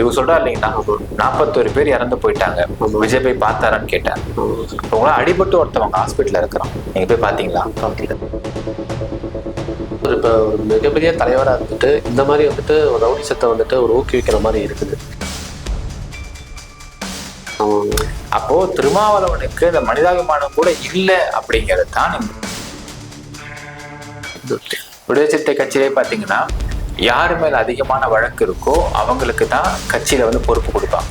இவர் சொல்றா இல்லைங்களா நாற்பத்தோரு பேர் இறந்து போயிட்டாங்க. விஜய் போய் பார்த்தாரான்னு கேட்டேன். உங்களா அடிபட்டு ஒருத்தவங்க ஹாஸ்பிட்டல்ல இருக்கிறான். நீங்க போய் பாத்தீங்களா? ஒரு இப்போ ஒரு மிகப்பெரிய தலைவராக இருந்துட்டு இந்த மாதிரி வந்துட்டு ஒரு ரவுடிசத்தை வந்துட்டு ஒரு ஊக்குவிக்கிற மாதிரி இருக்குது. அப்போ திருமாவளவனுக்கு இந்த மனிதாபிமானம் கூட இல்ல அப்படிங்கிறது தான் விடுதலை சிறுத்தை கட்சியிலே பாத்தீங்கன்னா யாரு மேல அதிகமான வழக்கு இருக்கோ அவங்களுக்கு தான் கட்சியில வந்து பொறுப்பு கொடுப்பாங்க.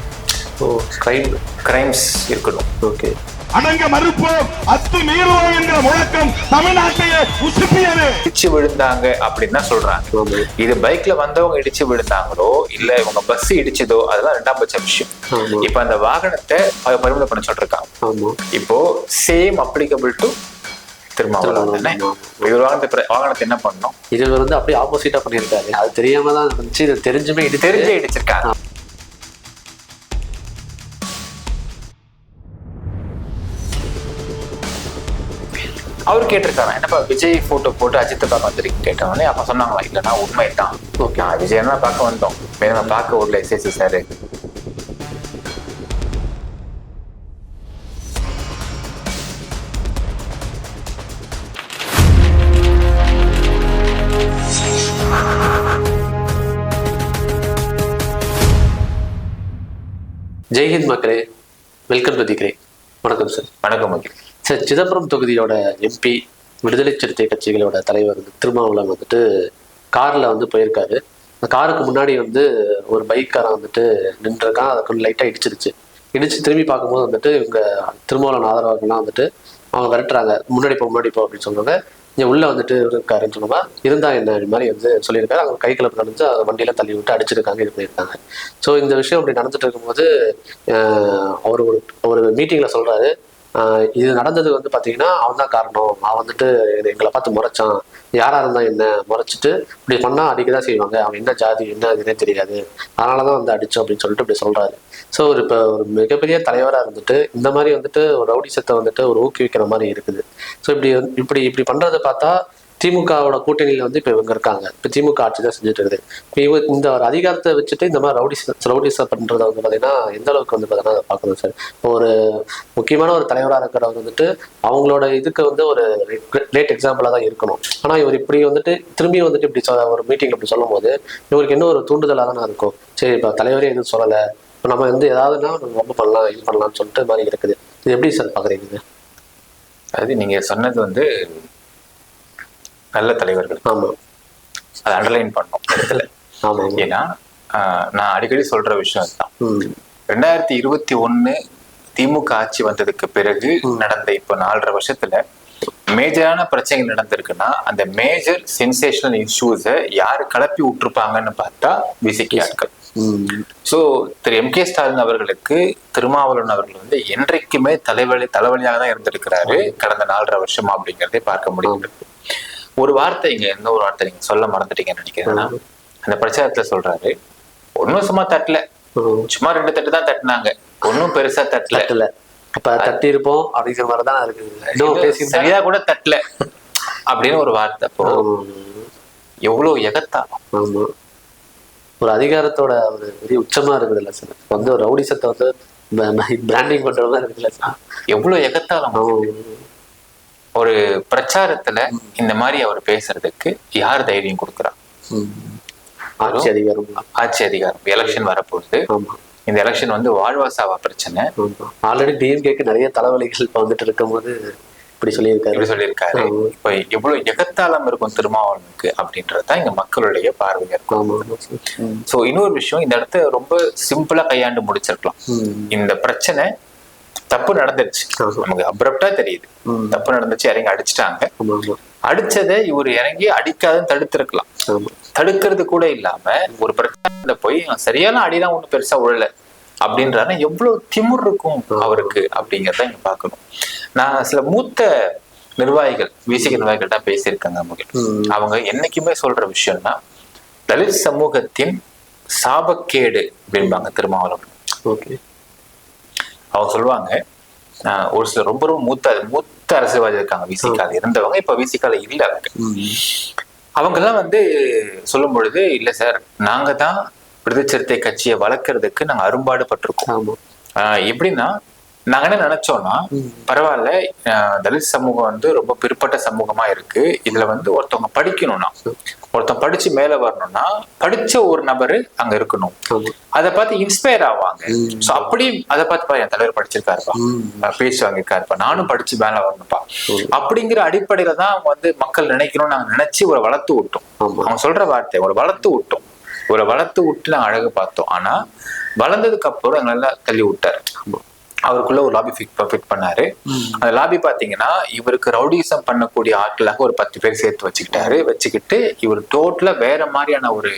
ஓ கிரைம் கிரைம்ஸ் இருக்கணும். ஓகே அடங்க மறுப்போம். அத்து மீறுவோம் என்கிற முழக்கம் தமிழ்நாட்டையே உசுப்பியது. இடிச்சு விழுந்தாங்க அப்படின்னு தான் சொல்றாங்க. இது பைக்ல வந்தவங்க இடிச்சு விழுந்தாங்களோ இல்ல இவங்க பஸ் இடிச்சதோ அதெல்லாம் ரெண்டாம் பட்ச விஷயம். இப்ப அந்த வாகனத்தை அவங்க பறிமுதல் பண்ண ஆமா. இப்போ சேம் அப்ளிகபிள் டு திருமாவளவன் இவர் வாகனத்தை வாகனத்தை என்ன பண்ணணும்? இது வந்து அப்படியே ஆப்போசிட்டா பண்ணியிருக்காரு. அது தெரியாம தான் இருந்துச்சு. இது தெரிஞ்சுமே இது தெரிஞ்சே இடிச்சிருக்காங்க அவர் கேட்டிருக்காரு. என்னப்பா விஜய் போட்டோ போட்டு அஜித்தை பார்க்க வந்திருக்கு கேட்டவொடனே அப்ப சொன்னாங்களா இல்லைன்னா உண்மை தான் ஓகே. விஜய் தான் பார்க்க வந்தோம். பார்க்க ஊர்ல எஸ்எஸ்சி சார். ஜெய்ஹிந்த் மக்களே வெல்கம் பிரதிக்கிறே வணக்கம் சார் வணக்கம் மகிழ் சார் சிதம்பரம் தொகுதியோட எம்பி விடுதலை சிறுத்தை கட்சிகளோட தலைவர் வந்து திருமாவளவன் வந்துட்டு கார்ல வந்து போயிருக்காரு. அந்த காருக்கு முன்னாடி வந்து ஒரு பைக்காரன் வந்துட்டு நின்றுருக்கான். அதை கொஞ்சம் லைட்டாக இடிச்சிருச்சு. இடிச்சு திரும்பி பார்க்கும்போது வந்துட்டு இவங்க திருமாவளவன் ஆதரவாக்கெல்லாம் வந்துட்டு அவங்க விரட்டுறாங்க. முன்னாடி போ முன்னாடி போ அப்படின்னு சொல்றாங்க. இங்கே உள்ள வந்துட்டு இருக்காருன்னு சொன்னோமா இருந்தா என்ன இது மாதிரி வந்து சொல்லியிருக்காரு. அவங்க கை கலப்பு நடந்து அதை வண்டியில தள்ளி விட்டு அடிச்சிருக்காங்க இது பண்ணியிருக்காங்க. ஸோ இந்த விஷயம் அப்படி நடந்துட்டு இருக்கும்போது ஆஹ் அவர் ஒரு ஒரு மீட்டிங்ல சொல்றாரு. இது நடந்தது வந்து பார்த்தீங்கன்னா அவன் தான் காரணம். அவன் வந்துட்டு எங்களை பார்த்து முறைச்சான். யாராக இருந்தால் என்ன? முறைச்சிட்டு இப்படி பண்ணால் அடிக்க தான் செய்வாங்க. அவன் என்ன ஜாதி என்ன இதுனே தெரியாது. அதனாலதான் வந்து அடித்தோம் அப்படின்னு சொல்லிட்டு இப்படி சொல்கிறாரு ஸோ ஒரு இப்போ ஒரு மிகப்பெரிய தலைவராக இருந்துட்டு இந்த மாதிரி வந்துட்டு ஒரு ரவுடிசத்தை வந்துட்டு ஒரு ஊக்குவிக்கிற மாதிரி இருக்குது. ஸோ இப்படி இப்படி இப்படி பண்ணுறதை பார்த்தா திமுகவோட கூட்டணியில் வந்து இப்போ இவங்க இருக்காங்க. இப்போ திமுக ஆட்சி தான் செஞ்சுட்டு இருக்குது. இப்போ இவ இந்த ஒரு அதிகாரத்தை வச்சுட்டு இந்த மாதிரி ரவுடிஸ் ரவுடிஸை பண்ணுறத வந்து பார்த்தீங்கன்னா எந்த அளவுக்கு வந்து பார்த்தீங்கன்னா அதை பார்க்கணும் சார். இப்போ ஒரு முக்கியமான ஒரு தலைவராக இருக்கிறவர் வந்துட்டு அவங்களோட இதுக்கு வந்து ஒரு லேட் எக்ஸாம்பிளாக தான் இருக்கணும். ஆனால் இவர் இப்படி வந்துட்டு திரும்பி வந்துட்டு இப்படி சொல்ல ஒரு மீட்டிங் இப்படி சொல்லும் போது இவருக்கு என்ன ஒரு தூண்டுதலாக தானே இருக்கும். சரி இப்போ தலைவரே எதுவும் சொல்லலை. இப்போ நம்ம வந்து ஏதாவதுன்னா நம்ம ரொம்ப பண்ணலாம் இது பண்ணலாம்னு சொல்லிட்டு மாதிரி இருக்குது. இது எப்படி சார் பார்க்குறீங்க அது நீங்கள் சொன்னது வந்து நல்ல தலைவர்கள். ஆமாம் அதை அண்டர்லைன் பண்ணோம் இடத்துல ஏன்னா நான் அடிக்கடி சொல்ற விஷயம் தான் ரெண்டாயிரத்தி இருபத்தி ஒண்ணு திமுக ஆட்சி வந்ததுக்கு பிறகு நடந்த இப்போ நாலரை வருஷத்துல மேஜரான பிரச்சனைகள் நடந்திருக்குன்னா அந்த மேஜர் சென்சேஷனல் இஷ்யூஸை யாரு கிளப்பி விட்டுருப்பாங்கன்னு பார்த்தா விசிகி ஆட்கள். ஸோ திரு எம் கே ஸ்டாலின் அவர்களுக்கு திருமாவளவன் அவர்கள் வந்து என்றைக்குமே தலைவலி தலைவலியாக தான் இருந்திருக்கிறாரு கடந்த நாலரை வருஷமா அப்படிங்கிறதை பார்க்க முடியுது ஒரு வார்த்தை இங்க எந்த ஒரு வார்த்தை நீங்க சொல்ல மறந்துட்டீங்கன்னு நினைக்கிறேன்னா அந்த பிரச்சாரத்துல சொல்றாரு. ஒன்னும் சும்மா தட்டல. சும்மா ரெண்டு தட்டு தான் தட்டினாங்க. ஒன்னும் பெருசா தட்டல. தட்டல. அப்ப தட்டி இருப்போம் அப்படிங்கிற மாதிரி தான் இருக்குது. இன்னும் இது பேசி சரியா கூட தட்டல. அப்படின்னு ஒரு வார்த்தை அப்போ. எவ்வளவு எகத்தா. ஒரு அதிகாரத்தோட ஒரு பெரிய உச்சமா இருக்குது இல்ல சார் வந்து ஒரு ரவுடிசத்தை வந்து பிராண்டிங் பண்ற மாதிரி இருக்குல்ல சார். எவ்வளவு எகத்தாலம் ஒரு பிரச்சாரத்துல இந்த மாதிரி அவர் பேசுறதுக்கு யார் தைரியம் கொடுக்குறா? ஆட்சி அதிகாரம். ஆட்சி அதிகாரம். எலெக்ஷன் வரப்போகுது. இந்த எலெக்ஷன் வந்து வாழ்வாசாவா பிரச்சனை? ஆல்ரெடி டிஎம்கேக்கு நிறைய தலைவலிகள் இப்ப வந்துட்டு இருக்கும்போது இப்படி சொல்லியிருக்காரு. எப்படி சொல்லியிருக்காரு. இப்ப எவ்வளவு எகத்தாளம் இருக்கும் திருமாவளவனுக்கு அப்படின்றதுதான் இங்க மக்களுடைய பார்வையா இருக்கும். சோ இன்னொரு விஷயம் இந்த இடத்த ரொம்ப சிம்பிளா கையாண்டு முடிச்சிருக்கலாம். இந்த பிரச்சனை தப்பு நடந்துருச்சு. நமக்கு அப்ரப்டா தெரியுது. தப்பு நடந்துச்சு இறங்கி அடிச்சிட்டாங்க. அடிச்சதை இவர் இறங்கி அடிக்காதுன்னு தடுத்திருக்கலாம். தடுக்கிறது கூட இல்லாம ஒரு பிரச்சனையில போய் சரியான அடிலாம் ஒண்ணு பெருசா உழல. அப்படின்றாரு எவ்வளவு திமிர் இருக்கும் அவருக்கு? அப்படிங்கறத இங்க பார்க்கணும். நான் சில மூத்த நிர்வாகிகள் விசிக நிர்வாகிகள்ட்ட பேசியிருக்காங்க ம். அவங்க என்னைக்குமே சொல்ற விஷயம்னா தலித் சமூகத்தின் சாபக்கேடு அப்படிம்பாங்க திருமாவளவன். ஓகே. அவங்க சொல்லுவாங்க ஒரு சில ரொம்ப ரொம்ப மூத்த மூத்த அரசியல்வாதி இருக்காங்க. விசிகால இருந்தவங்க இப்ப விசிகால இல்ல அவங்க. அவங்கெல்லாம் வந்து சொல்லும் பொழுது இல்ல சார் நாங்க தான் விடுதலை சிறுத்தை கட்சியை வளர்க்கறதுக்கு நாங்க அரும்பாடு பட்டிருக்கோம் எப்படின்னா நாங்க என்ன நினைச்சோம்னா பரவாயில்ல தலித் சமூகம் வந்து ரொம்ப பிற்பட்ட சமூகமா இருக்கு. இதுல வந்து ஒருத்தவங்க படிக்கணும்னா ஒருத்தன் படிச்சு மேல வரணும்னா படிச்ச ஒரு நபரு அங்க இருக்கணும். அதை பார்த்து இன்ஸ்பயர் ஆவாங்க. சோ அப்படி அதை பார்த்து பாரு என் தலைவர் படிச்சிருக்காருப்பா. பேச்சு வாங்கியிருக்காருப்பா நானும் படிச்சு மேல வரணும்ப்பா. அப்படிங்கிற அடிப்படையில தான் அவங்க வந்து மக்கள் நினைக்கணும்னு நாங்க நினைச்சு ஒரு வளர்த்து விட்டோம். அவங்க சொல்ற வார்த்தை ஒரு வளர்த்து விட்டோம். ஒரு வளர்த்து விட்டு நாங்க அழகு பார்த்தோம். ஆனா வளர்ந்ததுக்கு அப்புறம் எங்களெல்லாம் தள்ளி விட்டாரு. அவருக்குள்ள ஒரு லாபி ஃபிட் ஃபிட் பண்ணாரு. அந்த லாபி பாத்தீங்கன்னா இவருக்கு ரவுடிசம் பண்ணக்கூடிய ஆட்களாக ஒரு பத்து பேர் சேர்த்து வச்சுக்கிட்டாரு. வச்சுக்கிட்டு இவர் டோட்டலா வேற மாதிரியான ஒரு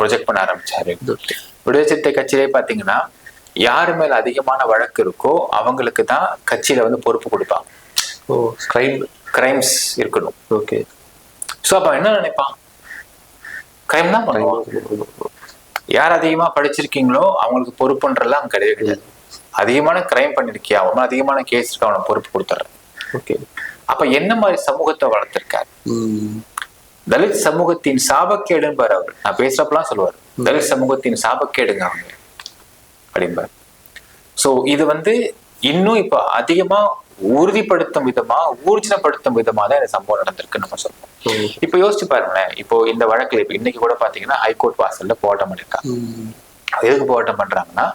ப்ரொஜெக்ட் பண்ண ஆரம்பிச்சாரு. விடுதலை சிறுத்தை கட்சியிலே பாத்தீங்கன்னா யாரு மேல அதிகமான வழக்கு இருக்கோ அவங்களுக்கு தான் கட்சியில வந்து பொறுப்பு கொடுப்பாங்க. ஓ. கிரைம் கிரைம்ஸ் இருக்கணும். ஓகே. சோ அப்ப என்ன நினைப்பான்? கிரைம் தான் பண்ணுவான். யார் அதிகமா படிச்சிருக்கீங்களோ அவங்களுக்கு பொறுப்புன்றலாம் கிடையவே கிடையாது. அதிகமான கிரைம் பண்ணிருக்கியா? அவன் அதிகமான கேஸ் இருக்கு அவனை பொறுப்பு கொடுத்துட்றேன். ஓகே அப்ப என்ன மாதிரி சமூகத்தை வளர்த்திருக்காரு? தலித் சமூகத்தின் சாபக்கேடுன்னு அவர். நான் பேசுறப்பெல்லாம் சொல்லுவார். தலித் சமூகத்தின் சாபக்கேடுங்க அவங்க. அப்படிம்பார் சோ இது வந்து இன்னும் இப்ப அதிகமா உறுதிப்படுத்தும் விதமா ஊர்ஜினப்படுத்தும் விதமா தான் இந்த சம்பவம் நடந்திருக்குன்னு நம்ம சொல்றோம். இப்ப யோசிச்சு பாருங்களேன். இப்போ இந்த வழக்குல இப்ப இன்னைக்கு கூட பாத்தீங்கன்னா ஹைகோர்ட் வாசல்ல போராட்டம் பண்ணிருக்காங்க. எதுக்கு போராட்டம் பண்றாங்கன்னா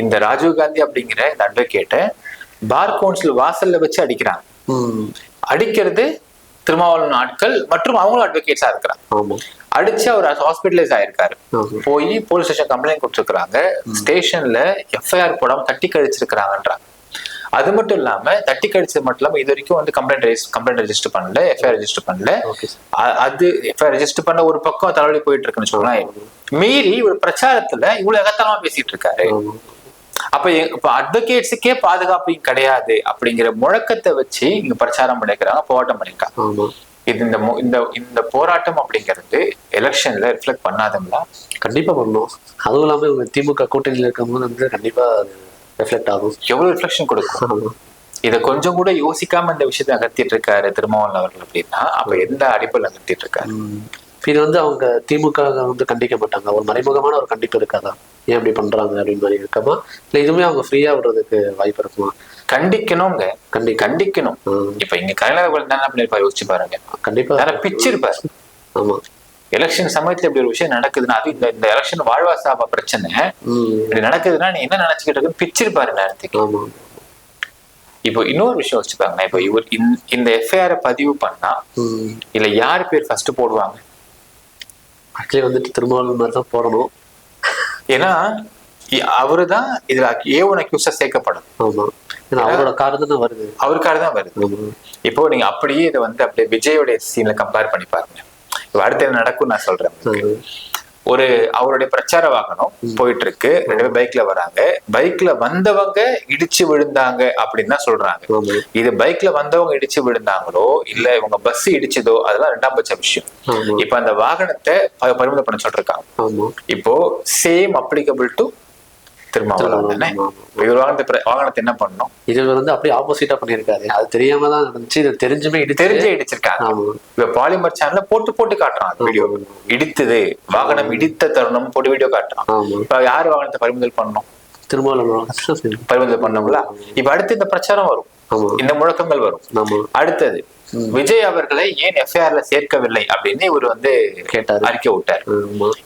இந்த ராஜீவ் காந்தி அப்படிங்கிற இந்த அட்வொகேட்டை பார் கவுன்சில் வாசல்ல வச்சு அடிக்கிறாங்க. அடிக்கிறது திருமாவளவன் ஆட்கள் மற்றும் அவங்களும் அட்வொகேட்ஸா இருக்கிறாங்க. அடிச்சு அவர் ஹாஸ்பிட்டலைஸ் ஆயிருக்காரு. போய் போலீஸ் ஸ்டேஷன் கம்ப்ளைண்ட் கொடுத்துருக்காங்க ஸ்டேஷன்ல எஃப்ஐஆர் போடாம தட்டி கழிச்சிருக்கிறாங்கன்றாங்க அது மட்டும் இல்லாம தட்டி கழிச்சது மட்டும் இல்லாம இது வரைக்கும் வந்து கம்ப்ளைண்ட் கம்ப்ளைண்ட் ரெஜிஸ்டர் பண்ணல எஃப்ஐஆர் ரெஜிஸ்டர் பண்ணல. அது எஃப்ஐஆர் ரெஜிஸ்டர் பண்ண ஒரு பக்கம் தலைவலி போயிட்டு இருக்குன்னு சொல்லலாம். மீறி ஒரு பிரச்சாரத்துல இவ்வளவு எகத்தனமா பேசிட்டு இருக்காரு. அப்ப இப்ப அட்வொகேட்ஸுக்கே பாதுகாப்பு கிடையாது அப்படிங்கிற முழக்கத்தை வச்சு இங்க பிரச்சாரம் பண்ணிருக்கிறாங்க போராட்டம் பண்ணிருக்காங்க இது இந்த இந்த இந்த போராட்டம் அப்படிங்கிறது எலெக்ஷன்ல ரிஃப்ளெக்ட் பண்ணாதுங்களா? கண்டிப்பா பண்ணணும் அதுவும் இல்லாம இவங்க திமுக கூட்டணியில் இருக்கும்போது வந்து கண்டிப்பா ரெஃப்ளெக்ட் ஆகும். எவ்வளவு ரிஃப்ளெக்ஷன் கொடுக்கும்? இத கொஞ்சம் கூட யோசிக்காம இந்த விஷயத்தை அகத்திட்டு இருக்காரு திருமாவளவன் அவர்கள் அப்படின்னா அப்ப எந்த அடிப்படையில் அகத்திட்டு இருக்காரு. இது வந்து அவங்க திமுக வந்து கண்டிக்க மாட்டாங்க ஒரு மறைமுகமான ஒரு கண்டிப்பு இருக்காதா? ஏன் இப்படி பண்றாங்க அப்படின்னு மாதிரி இருக்காமா? இல்ல இதுவுமே அவங்க ஃப்ரீயா விடுறதுக்கு வாய்ப்பு இருக்குமா? கண்டிக்கணுங்க. கண்டி கண்டிக்கணும். இப்ப இங்க கலைஞர் அவர்கள் என்ன பண்ணிருப்பாரு? யோசிச்சு பாருங்க. கண்டிப்பா. பிச்சிருப்பாரு? ஆமா. எலெக்ஷன் சமயத்துல இப்படி ஒரு விஷயம் நடக்குதுன்னா அது இந்த இந்த எலெக்ஷன் வாழ்வா சாபா பிரச்சனை. இப்படி நடக்குதுன்னா நீ என்ன நினைச்சுக்கிட்டு இருக்குன்னு பிச்சிருப்பாரு நேரத்துக்கு. இப்போ இன்னொரு விஷயம் வச்சுப்பாங்க இப்போ இவர் இந்த- எஃப்ஐஆர் பதிவு பண்ணா. இல்ல யார் பேர் ஃபர்ஸ்ட் போடுவாங்க? ஆக்சுவலி வந்துட்டு திருமாவளவன் மாதிரி தான் போடணும். ஏன்னா அவரு தான் இதுல ஏ ஒன் அக்யூஸா சேர்க்கப்படும். அவரோட கார் தானே வருது. அவருக்காக தான் வருது. இப்போ நீங்க அப்படியே இதை வந்து அப்படியே விஜயோட சீன்ல கம்பேர் பண்ணி பாருங்க. அடுத்து என்ன நடக்கும் நான் சொல்றேன். ஒரு அவருடைய பிரச்சார வாகனம் போயிட்டு இருக்கு ரெண்டு பேர் பைக்ல வராங்க. பைக்ல வந்தவங்க இடிச்சு விழுந்தாங்க அப்படின்னு தான் சொல்றாங்க. இது பைக்ல வந்தவங்க இடிச்சு விழுந்தாங்களோ இல்ல இவங்க பஸ் இடிச்சதோ அதெல்லாம் ரெண்டாம் பட்ச விஷயம். இப்ப அந்த வாகனத்தை பறிமுதல் பண்ண ஆமா. இப்போ சேம் அப்ளிகபிள் டு திருமாவளவன். இவர் வாகனத்தை என்ன பண்ணணும்? இது வந்து அப்படியே ஆப்போசிட்டா பண்ணியிருக்காரு. அது தெரியாம தான் நடந்துச்சு. இது தெரிஞ்சுமே இடிச்சு தெரிஞ்சே இடிச்சிருக்காங்க இப்ப பாலிமர் சேனல்ல போட்டு போட்டு காட்டுறான் வீடியோ இடித்தது. வாகனம் இடித்த தருணம் போட்டு வீடியோ காட்டுறான். இப்ப யார் வாகனத்தை பறிமுதல் பண்ணணும்? திருமாவளவன் பறிமுதல் பண்ணோம்ல இப்ப அடுத்து இந்த பிரச்சாரம் வரும். இந்த முழக்கங்கள் வரும். அடுத்தது விஜய் அவர்களை ஏன் எஃப்ஐஆர்ல சேர்க்கவில்லை அப்படின்னு இவர் வந்து கேட்டாரு. அறிக்கை விட்டார்.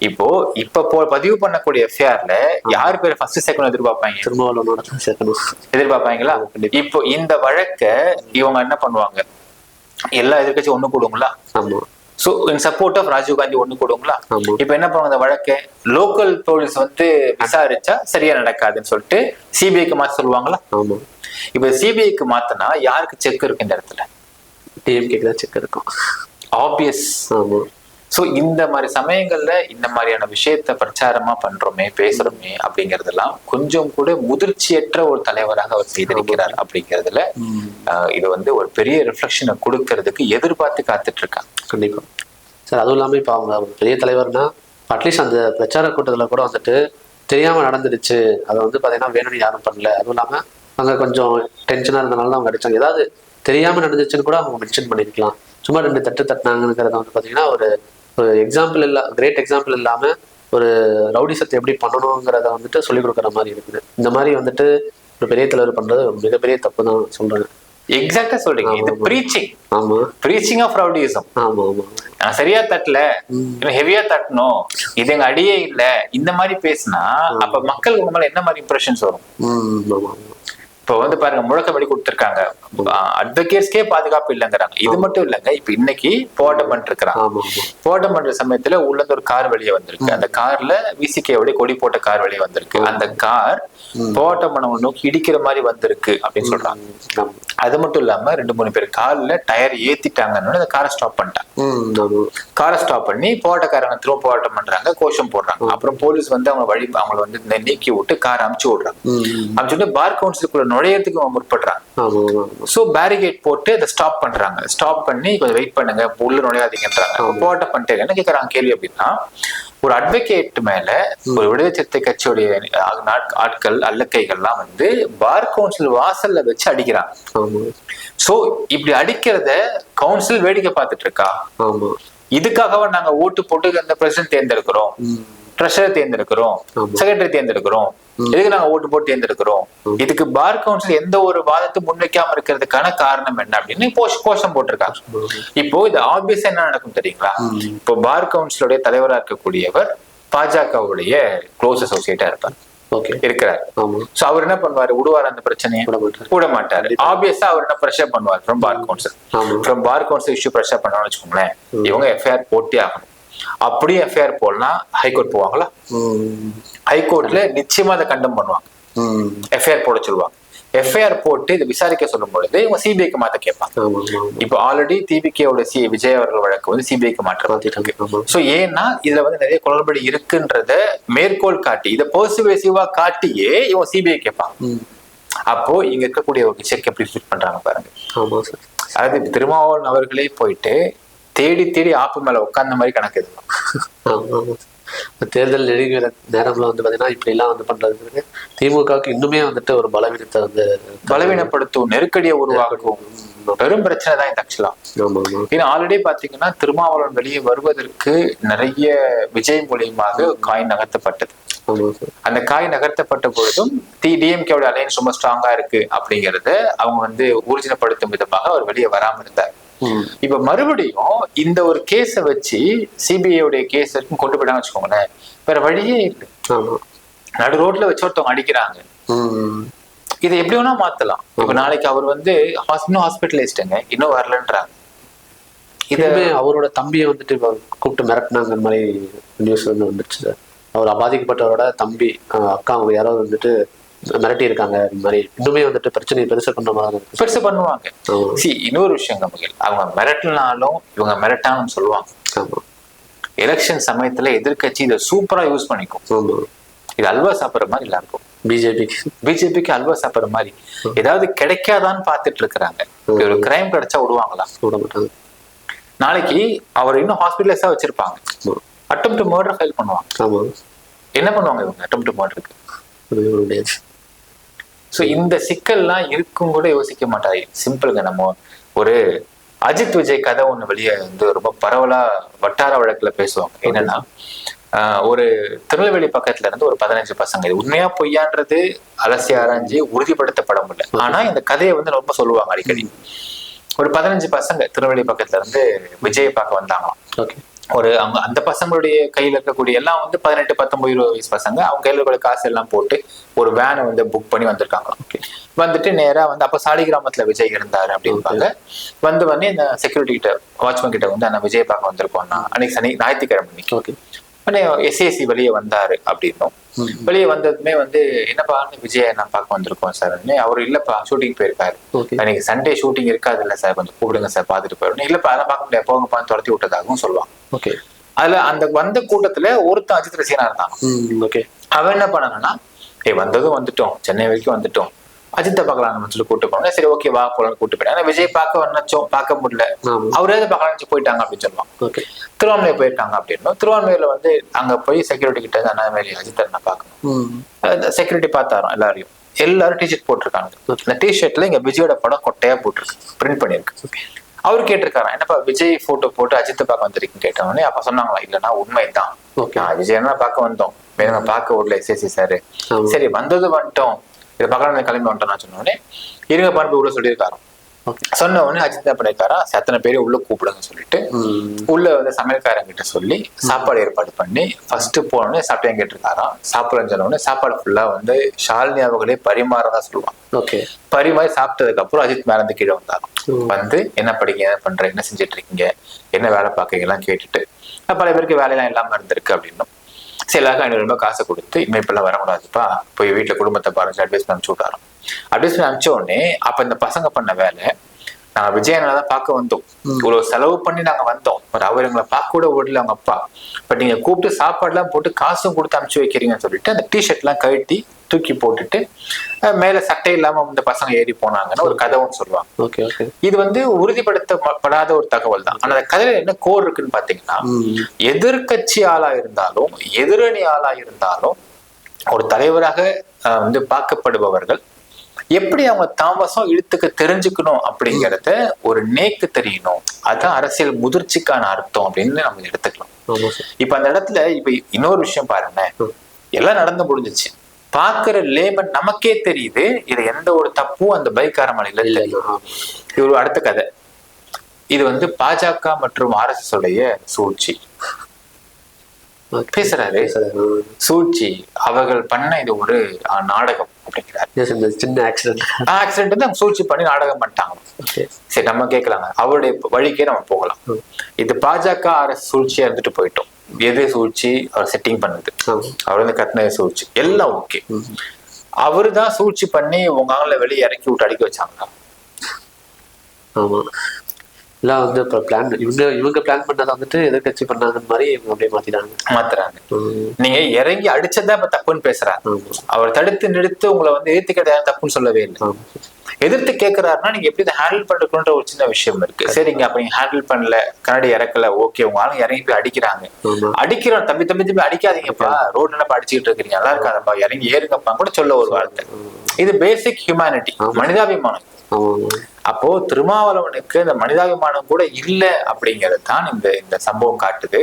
இப்போ இப்ப போ பதிவு பண்ணக்கூடிய எஃப்ஐஆர்ல யார் பேர் ஃபர்ஸ்ட் செகண்ட் எதிர்பார்ப்பாங்க? திருமாவளவனோட எதிர்பார்ப்பாங்களா? இப்போ இந்த வழக்க இவங்க என்ன பண்ணுவாங்க? எல்லா எதிர்க்கட்சியும் ஒண்ணு கூடுங்களா? So in support of Rajiv Gandhi ஒண்ணு கூடுங்களா? இப்ப என்ன பண்ணுவாங்க இந்த வழக்க? லோக்கல் போலீஸ் வந்து விசாரிச்சா சரியா நடக்காதுன்னு சொல்லிட்டு சிபிஐக்கு மாத்த சொல்லுவாங்களா? இப்ப சிபிஐக்கு மாத்தினா யாருக்கு செக் இருக்கு இந்த இடத்துல? டிஎம்கேக்கு தான் செக் இருக்கும் ஆப்வியஸ் சோ இந்த மாதிரி சமயங்கள்ல இந்த மாதிரியான விஷயத்த பிரச்சாரமா பண்றோமே பேசுறோமே அப்படிங்கறதெல்லாம் கொஞ்சம் கூட முதிர்ச்சியற்ற ஒரு தலைவராக அவர் செய்திருக்கிறார் அப்படிங்கறதுல இது வந்து ஒரு பெரிய ரிஃப்ளெக்ஷனை கொடுக்கறதுக்கு எதிர்பார்த்து காத்துட்டு இருக்காங்க கண்டிப்பா. சார் அதுவும் இல்லாம இப்ப அவங்க பெரிய தலைவர்னா அட்லீஸ்ட் அந்த பிரச்சார கூட்டத்துல கூட வந்துட்டு தெரியாம நடந்துடுச்சு. அதை வந்து பாத்தீங்கன்னா வேணும்னு யாரும் பண்ணல. அதுவும் இல்லாம அங்க கொஞ்சம் டென்ஷனா இருந்தனால தான் அவங்க அடிச்சாங்க. ஏதாவது தெரியாம நடந்துச்சுன்னு கூட அவங்க மென்ஷன் பண்ணிருக்கலாம். சும்மா ரெண்டு தட்டு தட்டினாங்கிறத வந்து பாத்தீங்கன்னா ஒரு ஒரு எக்ஸாம்பிள் இல்ல கிரேட் எக்ஸாம்பிள் இல்லாம ஒரு ரவுடிசத்தை எப்படி பண்ணணுங்கிறத வந்துட்டு சொல்லிக் கொடுக்குற மாதிரி இருக்குது. இந்த மாதிரி வந்துட்டு ஒரு பெரிய தலைவர் பண்றது மிகப்பெரிய தப்பு தான் சொல்றேன். எக்ஸாக்டா சொல்றீங்க. இது ப்ரீச்சிங் ஆமா. ப்ரீச்சிங் ஆஃப் ரவுடிசம் ஆமா ஆமா. நான் சரியா தட்டல. ஹெவியா தட்டணும். இது எங்க அடியே இல்ல. இந்த மாதிரி பேசினா அப்ப மக்களுக்கு உங்க மேல என்ன மாதிரி இம்ப்ரெஷன்ஸ் வரும்? இப்போ வந்து பாருங்க முழக்கப்படி கொடுத்திருக்காங்க. அட்வொகேட்ஸ்க்கே பாதுகாப்பு இல்லைங்கிறாங்க. இது மட்டும் இல்லைங்க இப்ப இன்னைக்கு போராட்டம் ஆமா ஆமா. போராட்டம் பண்ற சமயத்துல உள்ள ஒரு கார் வெளியே வந்திருக்கு. அந்த கார்ல விசிகேவுடைய கொடி போட்ட கார் வெளியே வந்திருக்கு. அந்த கார் போராட்டம் பண்ணவங்க நோக்கி இடிக்கிற மாதிரி வந்திருக்கு அப்படின்னு சொல்றாங்க. அது மட்டும் இல்லாம ரெண்டு மூணு பேர் கார்ல டயர் ஏத்திட்டாங்கன்னு அந்த காரை ஸ்டாப் பண்ணிட்டாங்க. காரை ஸ்டாப் பண்ணி போராட்டக்காரங்க திரும்ப போராட்டம் பண்றாங்க கோஷம் போடுறாங்க. அப்புறம் போலீஸ் வந்து அவங்க வழி அவங்கள வந்து நீக்கி விட்டு காரை அமுச்சு விடுறாங்க. அமுச்சு விட்டு பார் கவுன்சிலுக்குள்ள நுழையறதுக்கு அவங்க முற்படுறாங்க. சோ பேரிகேட் போட்டு அதை ஸ்டாப் பண்றாங்க. ஸ்டாப் பண்ணி கொஞ்சம் வெயிட் பண்ணுங்க. உள்ள நுழையாதீங்கன்றாங்க. போராட்டம் பண்ணிட்டு என்ன கேக்குறாங்க கேள்வி அப்படின்னா ஒரு அட்வொகேட் மேல ஒரு விடுதலை சிறுத்தை கட்சியுடைய ஆட்கள் அல்லக்கைகள்லாம் வந்து பார் கவுன்சில் வாசல்ல வச்சு அடிக்கிறாங்க. சோ இப்படி அடிக்கிறத கவுன்சில் வேடிக்கை பார்த்துட்டு இருக்கா? இதுக்காகவா நாங்க ஓட்டு போட்டு அந்த பிரசிடன்ட் தேர்ந்தெடுக்கிறோம்? ட்ரெஷரர் தேர்ந்தெடுக்கிறோம். செக்ரட்டரி தேர்ந்தெடுக்கிறோம்? எதுக்கு நாங்க ஓட்டு போட்டு தேர்ந்தெடுக்கிறோம்? இதுக்கு பார் கவுன்சில் எந்த ஒரு வாதத்தை முன்வைக்காம இருக்கிறதுக்கான காரணம் என்ன அப்படின்னு கோஷ கோஷம் போட்டிருக்காங்க. இப்போ இது ஆப்வியஸா என்ன நடக்கும் தெரியுங்களா? இப்போ பார் கவுன்சிலுடைய தலைவரா இருக்கக்கூடியவர் பாஜகவுடைய க்ளோஸ் அசோசியேட்டா இருப்பார். ஓகே. இருக்கிறார். சோ அவர் என்ன பண்ணுவாரு? விடுவார் அந்த பிரச்சனையை? விட மாட்டாரு. ஆப்வியஸா அவர் என்ன ப்ரெஷர் பண்ணுவார் from bar council? From bar council issue pressure பண்ணான்னு வச்சுக்கோங்களேன் இவங்க எஃப்ஐஆர் போட்டே ஆகணும். அப்படியே எஃப்ஐஆர் போடலாம் ஹைகோர்ட் போவாங்களா? ஹைகோர்ட்ல நிச்சயமா அதை கண்டம் பண்ணுவாங்க. எஃப்ஐஆர் போட சொல்லுவாங்க. எஃப்ஐஆர் போட்டு இதை விசாரிக்க சொல்லும் பொழுது இவங்க சிபிஐக்கு மாத்த கேட்பாங்க. இப்போ ஆல்ரெடி டிபிகேவோட சி விஜய் அவர்கள் வழக்கு வந்து சிபிஐக்கு ஆமா. சோ ஏன்னா இதுல வந்து நிறைய குளறுபடி இருக்குன்றத மேற்கோள் காட்டி இதை பர்சுவேசிவா காட்டியே இவங்க சிபிஐ கேட்பாங்க. அப்போ இங்க இருக்கக்கூடிய ஒரு செக் எப்படி ஃபிட் பண்றாங்க பாருங்க. அதாவது திருமாவளவன் அவர்களே போயிட்டு தேடி தேடி ஆப்பு மேல உட்கார்ந்த மாதிரி கணக்கு இந்த தேர்தல் நெருங்கிற நேரம்ல வந்து பாத்தீங்கன்னா இப்படி எல்லாம் வந்து பண்றதுக்கு திமுகவுக்கு இன்னுமே வந்துட்டு ஒரு பலவீனத்தை வந்து பலவீனப்படுத்தும் நெருக்கடியை உருவாக்கும். பெரும் பிரச்சனை தான் இது ஆக்சுவலா ஏன்னா ஆல்ரெடி பாத்தீங்கன்னா திருமாவளவன் வெளியே வருவதற்கு நிறைய விஜய் மூலியமாக காய் நகர்த்தப்பட்டது. அந்த காய் நகர்த்தப்பட்ட பொழுதும் டி டிஎம்கேவோட அலையன்ஸ் ரொம்ப ஸ்ட்ராங்கா இருக்கு அப்படிங்கறத அவங்க வந்து ஊர்ஜினப்படுத்தும் விதமாக அவர் வெளியே வராம இருந்தார். இப்ப மறுபடியும் இந்த ஒரு கேஸை வச்சு சிபிஐ உடைய கேஸ் வரைக்கும் கொண்டு போயிடாம வச்சுக்கோங்களேன். வேற வழியே இல்லை. நடு ரோட்ல வச்சு ஒருத்தவங்க அடிக்கிறாங்க. இதை எப்படி வேணா மாத்தலாம். இப்ப நாளைக்கு அவர் வந்து இன்னும் ஹாஸ்பிட்டலைஸ்டுங்க இன்னும் வரலன்றாங்க. இத இதுவே அவரோட தம்பியை வந்துட்டு கூப்பிட்டு மிரட்டினாங்கிற மாதிரி நியூஸ் வந்து வந்துருச்சு சார் அவர் பாதிக்கப்பட்டவரோட தம்பி அக்கா அவங்க யாராவது வந்துட்டு மிரட்டி இருக்காங்க இந்த மாதிரி. இன்னுமே வந்துட்டு பிரச்சனையை பெருசா கொண்ட மாதிரி பெருசு பண்ணுவாங்க. சி இன்னொரு விஷயம் கமகில் அவங்க மிரட்டினாலும் இவங்க மிரட்டாலும் சொல்லுவாங்க. எலெக்ஷன் சமயத்துல எதிர்க்கட்சி இதை சூப்பரா யூஸ் பண்ணிக்கும். இது அல்வா சாப்பிடுற மாதிரி எல்லாருக்கும் பிஜேபிக்கு பிஜேபிக்கு அல்வா சாப்பிடுற மாதிரி. ஏதாவது கிடைக்காதான்னு பார்த்துட்டு இருக்கிறாங்க. ஒரு கிரைம் கிடைச்சா விடுவாங்களா? நாளைக்கு அவர் இன்னும் ஹாஸ்பிட்டலைஸா வச்சிருப்பாங்க. அட்டம் டு மர்டர் ஃபைல் பண்ணுவாங்க. என்ன பண்ணுவாங்க இவங்க அட்டம் டு மர்டருக்கு முடியாது. ஸோ இந்த சிக்கல்லாம் இருக்கும் கூட யோசிக்க மாட்டாரு. சிம்பிளுங்க நம்ம ஒரு அஜித் விஜய் கதை ஒண்ணு வெளியே வந்து ரொம்ப பரவலா வட்டார வழக்குல பேசுவாங்க. என்னன்னா ஆஹ் ஒரு திருநெல்வேலி பக்கத்துல இருந்து ஒரு பதினஞ்சு பசங்க. இது உண்மையா பொய்யான்றது அலசி ஆராய்ஞ்சு உறுதிப்படுத்தப்பட முடியல. ஆனா இந்த கதையை வந்து ரொம்ப சொல்லுவாங்க அடிக்கடி. ஒரு பதினஞ்சு பசங்க திருநெல்வேலி பக்கத்துல இருந்து விஜயை பார்க்க வந்தாங்களாம். ஓகே. ஒரு அவங்க அந்த பசங்களுடைய கையில் இருக்கக்கூடிய எல்லாம் வந்து பதினெட்டு பத்தொன்பது இருபது வயசு பசங்க அவங்க கையில் இருக்கிற காசு எல்லாம் போட்டு ஒரு வேனை வந்து புக் பண்ணி வந்திருக்காங்க. வந்துட்டு நேரா வந்து அப்போ சாலிகிராமத்துல விஜய் இருந்தாரு அப்படின்பாங்க. வந்து வந்து இந்த செக்யூரிட்டி கிட்ட வாட்ச்மேன் கிட்ட வந்து நான் விஜய் பார்க்க வந்திருக்கோம்னா அன்னைக்கு சனி ஞாயிற்றுக்கிழமை ஓகே உடனே எஸ்ஏசி வெளியே வந்தாரு அப்படின்னும். வெளியே வந்ததுமே வந்து என்னப்பா விஜய் நான் பார்க்க வந்திருக்கோம் சார். அவர் இல்லப்பா ஷூட்டிங் போயிருக்காரு. அன்னைக்கு சண்டே ஷூட்டிங் இருக்காது இல்ல சார். கொஞ்சம் கூப்பிடுங்க சார் பார்த்துட்டு போயிடும் இல்லப்பா அதெல்லாம் பார்க்க முடியாது. போங்கப்பான்னு துரத்தி விட்டதாகவும் சொல்லுவாங்க. ஓகே. அதுல அந்த வந்த கூட்டத்துல ஒருத்தன் அஜித் ரசிகனா இருந்தான். ஓகே. அவன் என்ன பண்ணானா ஏய் வந்ததும் வந்துட்டோம். சென்னை வரைக்கும் வந்துட்டோம். அஜித்தை பார்க்கலாம் நம்ம சொல்லி கூட்டு போனோம். சரி ஓகே வா போலாம் கூட்டு போயிட்டேன் ஆனா விஜய் பார்க்க நினைச்சோம் பார்க்க முடியல. அவரே அதை பார்க்க நினைச்சு போயிட்டாங்க அப்படின்னு சொல்லுவான். ஓகே திருவான்மையை போயிருக்காங்க அப்படின்னு. திருவான்மையில வந்து அங்க போய் செக்யூரிட்டி கிட்ட அந்த மாதிரி அஜித்தை நான் பார்க்கணும். செக்யூரிட்டி பார்த்தாரோம் எல்லாரையும். எல்லாரும் டிஷர்ட் போட்டிருக்காங்க. இந்த டிஷர்ட்ல இங்க விஜயோட படம் கொட்டையா போட்டிருக்கு. பிரிண்ட் பண்ணிருக்கு அவர் கேட்டிருக்காராம் என்னப்பா விஜய் போட்டோ போட்டு அஜித்தை பார்க்க வந்திருக்கீங்க கேட்டவொடனே அப்ப சொன்னாங்களா இல்லைன்னா உண்மைதான். ஓகே விஜய் தான் பார்க்க வந்தோம். வேணுங்க பார்க்க விடல எஸ்எஸ்சி சார். சரி வந்தது வந்துட்டோம். இதை பார்க்கலாம் கிளம்பி வந்துட்டோம் நான் சொன்னோடனே இருங்க பண்பு உள்ள சொல்லியிருக்காராம் ஓகே. சொன்ன உடனே அஜித் தான் பண்ணிருக்காரா அத்தனை பேரையும் உள்ள கூப்பிடுங்க சொல்லிட்டு உள்ள வந்து சமையல்காரங்க கிட்ட சொல்லி சாப்பாடு ஏற்பாடு பண்ணி ஃபர்ஸ்ட் போனோடனே சாப்பிட்டேன் கேட்டிருக்காராம். சாப்பிடன்னு சொன்ன உடனே சாப்பாடு ஃபுல்லா வந்து ஷாலினி அவர்களே பரிமாறதான் சொல்லுவாங்க. ஓகே. பரிமாறி சாப்பிட்டதுக்கு அப்புறம் அஜித் மேல இருந்து கீழே வந்தாராம். ம். வந்து என்ன படிக்க என்ன பண்ற? என்ன செஞ்சுட்டு இருக்கீங்க? என்ன வேலை பார்க்கறீங்க எல்லாம் கேட்டுட்டு பல பேருக்கு வேலையெல்லாம் இல்லாம இருந்திருக்கு அப்படின்னும். சரி எல்லாருக்கும் ஐநூறு ரூபாய் காசு கொடுத்து இனிமே இப்பெல்லாம் வரக்கூடாதுப்பா. போய் வீட்டில் குடும்பத்தை பாருங்க அட்வைஸ் பண்ணி அனுப்பிச்சு விட்டாராம். அட்வைஸ் பண்ணி அனுப்பிச்ச உடனே அப்ப இந்த பசங்க பண்ண வேலை நாங்க விஜயனால தான் பார்க்க வந்தோம். இவ்வளவு செலவு பண்ணி நாங்க வந்தோம். ஒரு அவர் எங்களை பார்க்க கூட விடல அவங்க அப்பா. பட் நீங்க கூப்பிட்டு சாப்பாடுலாம் போட்டு காசும் கொடுத்து அனுப்பிச்சு வைக்கிறீங்கன்னு சொல்லிட்டு அந்த டிஷர்ட் எல்லாம் கழட்டி தூக்கி போட்டுட்டு மேல சட்டை இல்லாம இந்த பசங்க ஏறி போனாங்கன்னு ஒரு கதவுன்னு சொல்லுவாங்க. Okay okay. இது வந்து உறுதிப்படுத்தப்படாத ஒரு தகவல் தான். ஆனா அந்த கதையில என்ன கோர் இருக்குன்னு பாத்தீங்கன்னா ம். எதிர்க்கட்சி ஆளா இருந்தாலும் எதிரணி ஆளா இருந்தாலும் ஒரு தலைவராக வந்து பார்க்கப்படுபவர்கள் எப்படி அவங்க தாமசம் இழுத்துக்க தெரிஞ்சுக்கணும் அப்படிங்கறத ஒரு நேக்கு தெரியணும். அதான் அரசியல் முதிர்ச்சிக்கான அர்த்தம் அப்படின்னு நம்ம எடுத்துக்கலாம். இப்ப அந்த இடத்துல இப்ப இன்னொரு விஷயம் பாருங்க. எல்லாம் நடந்து முடிஞ்சிச்சு. பாக்குற லேமன் நமக்கே தெரியுது. இது எந்த ஒரு தப்பும் அந்த பைக்கார மலையில இல்ல. இது ஒரு அடுத்த கதை. இது வந்து பாஜக மற்றும் ஆர்எஸ்எஸ் உடைய சூழ்ச்சி. பேசுறாரு. சூழ்ச்சி. அவர்கள் பண்ண இது ஒரு நாடகம். அப்படிங்கிறார் Yes, இந்த சின்ன ஆக்சிடென்ட் ஆக்சிடென்ட் வந்து அவங்க சூழ்ச்சி பண்ணி நாடகம் பண்ணிட்டாங்க. சரி நம்ம கேட்கலாங்க. அவருடைய வழிக்கே நம்ம போகலாம். ம். இது பாஜக அரசு சூழ்ச்சியா இருந்துட்டு போயிட்டோம். எது சூழ்ச்சி அவர் செட்டிங் பண்ணது. ஆமா அவர் வந்து கட்டின சூழ்ச்சி. எல்லாம் ஓகே ம். அவரு தான் சூழ்ச்சி பண்ணி உங்க ஆளை வெளியே இறக்கி விட்டு அடிக்க வச்சாங்க. ஆமா. எல்லாம் வந்து இப்போ பிளான் இவங்க இவங்க பிளான் பண்ணதை வந்துட்டு எதிர்கட்சி பண்ணாங்கன்னு மாதிரி இவங்க அப்படியே மாத்திட்டாங்க. மாத்துறாங்க. நீங்க இறங்கி அடிச்சதா இப்ப தப்புன்னு பேசுறாங்க அவர் தடுத்து நிறுத்து உங்களை வந்து எதிர்த்து தப்புன்னு சொல்லவே இல்லை. எதிர்த்து கேட்கிறாருன்னா நீங்க எப்படி இதை ஹேண்டில் பண்றதுன்ற ஒரு சின்ன விஷயம் இருக்கு. சரிங்க அப்ப நீங்க ஹேண்டில் பண்ணல கண்ணாடி இறக்கல ஓகே உங்க ஆளுங்க இறங்கி போய் அடிக்கிறாங்க. அடிக்கிறோம் தம்பி தம்பி தம்பி அடிக்காதீங்கப்பா. ரோட்ல அடிச்சுக்கிட்டு இருக்கீங்க நல்லா இருக்காதப்பா. இறங்கி ஏறுங்கப்பா. கூட சொல்ல ஒரு வார்த்தை. இது பேசிக் ஹியூமனிட்டி. மனிதாபிமானம். அப்போ திருமாவளவனுக்கு இந்த மனிதாபிமானம் கூட இல்ல அப்படிங்கறது தான் இந்த இந்த சம்பவம் காட்டுது.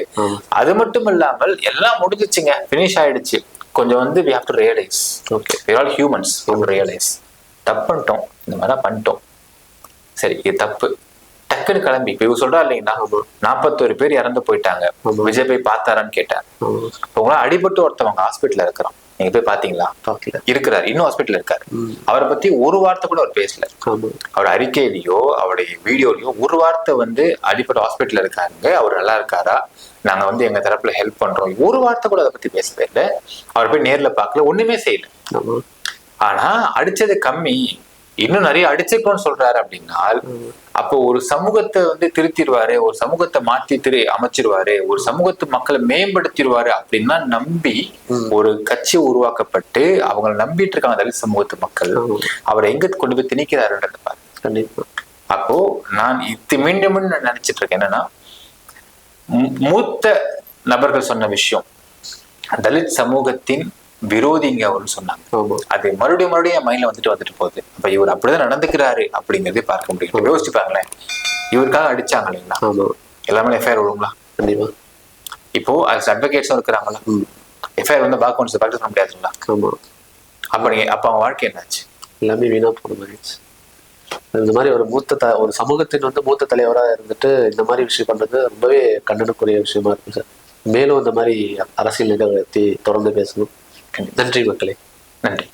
அது மட்டும் இல்லாமல் எல்லாம் முடிஞ்சிச்சுங்க. ஃபினிஷ் ஆயிடுச்சு. கொஞ்சம் வந்து we have to realise okay are all humans realise தப்பு பண்ணிட்டோம். இந்த மாதிரிலாம் பண்ணிட்டோம். சரி இது தப்பு. டக்குன்னு கிளம்பி. இப்ப இவங்க சொல்றா இல்லைங்களா. நாற்பத்தோரு பேர் இறந்து போயிட்டாங்க. விஜய் போய் பார்த்தாரான்னு கேட்டார் இப்போ அடிபட்டு ஒருத்தவங்க ஹாஸ்பிட்டல்ல இருக்கிறோம் நீங்க போய் பாத்தீங்களா? பார்க்கல இருக்கிறார். இன்னும் ஹாஸ்பிட்டல்ல இருக்காரு. அவரை பத்தி ஒரு வார்த்தை கூட அவர் பேசல. அவர் அறிக்கையிலயோ அவருடைய வீடியோலயோ ஒரு வார்த்தை வந்து அடிப்பட்ட ஹாஸ்பிட்டல்ல இருக்காங்க அவர் நல்லா இருக்காரா? நாங்க வந்து எங்க தரப்புல ஹெல்ப் பண்றோம். ஒரு வார்த்தை கூட அதை பத்தி பேசவே இல்லை. அவர் போய் நேர்ல பார்க்கல. ஒண்ணுமே செய்யல. ஆனா அடிச்சது கம்மி. இன்னும் நிறைய அடிச்சிருக்கோம்னு சொல்றாரு அப்படின்னா அப்போ ஒரு சமூகத்தை வந்து திருத்திடுவாரு ஒரு சமூகத்தை மாத்தி திரு அமைச்சிருவாரு ஒரு சமூகத்து மக்களை மேம்படுத்திடுவாரு அப்படின்னா நம்பி ஒரு கட்சி உருவாக்கப்பட்டு அவங்களை நம்பிட்டு இருக்காங்க தலித் சமூகத்து மக்கள். அவரை எங்க கொண்டு போய் திணிக்கிறாருன்றது பாரு கண்டிப்பா. அப்போ நான் இது மீண்டும் நான் நினைச்சிட்டு இருக்கேன் என்னன்னா மூத்த நபர்கள் சொன்ன விஷயம் தலித் சமூகத்தின் விரோதிங்க அவர்னு சொன்னாங்க. அது மறுபடியும் மறுபடியும் என் மைண்ட்ல வந்துட்டு வந்துட்டு போகுது. அப்ப இவர் அப்படிதான் நடந்துக்கிறாரு அப்படிங்கறதே பார்க்க முடியும். யோசிச்சு பாருங்களேன். இவருக்காக அடிச்சாங்க இல்லைங்களா? எல்லாமே எஃப்ஐஆர் விடுங்களா கண்டிப்பா. இப்போ அது அட்வொகேட்ஸும் இருக்கிறாங்களா எஃப்ஐஆர் வந்து பேக் ஒன்ஸ் ப்ராக்டிஸ் பண்ண முடியாதுங்களா ஆமா. அப்ப நீங்க அப்ப அவங்க வாழ்க்கை என்னாச்சு? எல்லாமே வீணா போன மாதிரிச்சு இந்த மாதிரி ஒரு மூத்த த ஒரு சமூகத்தின் வந்து மூத்த தலைவராக இருந்துட்டு இந்த மாதிரி விஷயம் பண்றது ரொம்பவே கண்டனக்குரிய விஷயமா இருக்கு சார் மேலும் இந்த மாதிரி அரசியல் நிகழ்வை பத்தி தொடர்ந்து பேசணும். நன்றி மக்களே. நன்றி.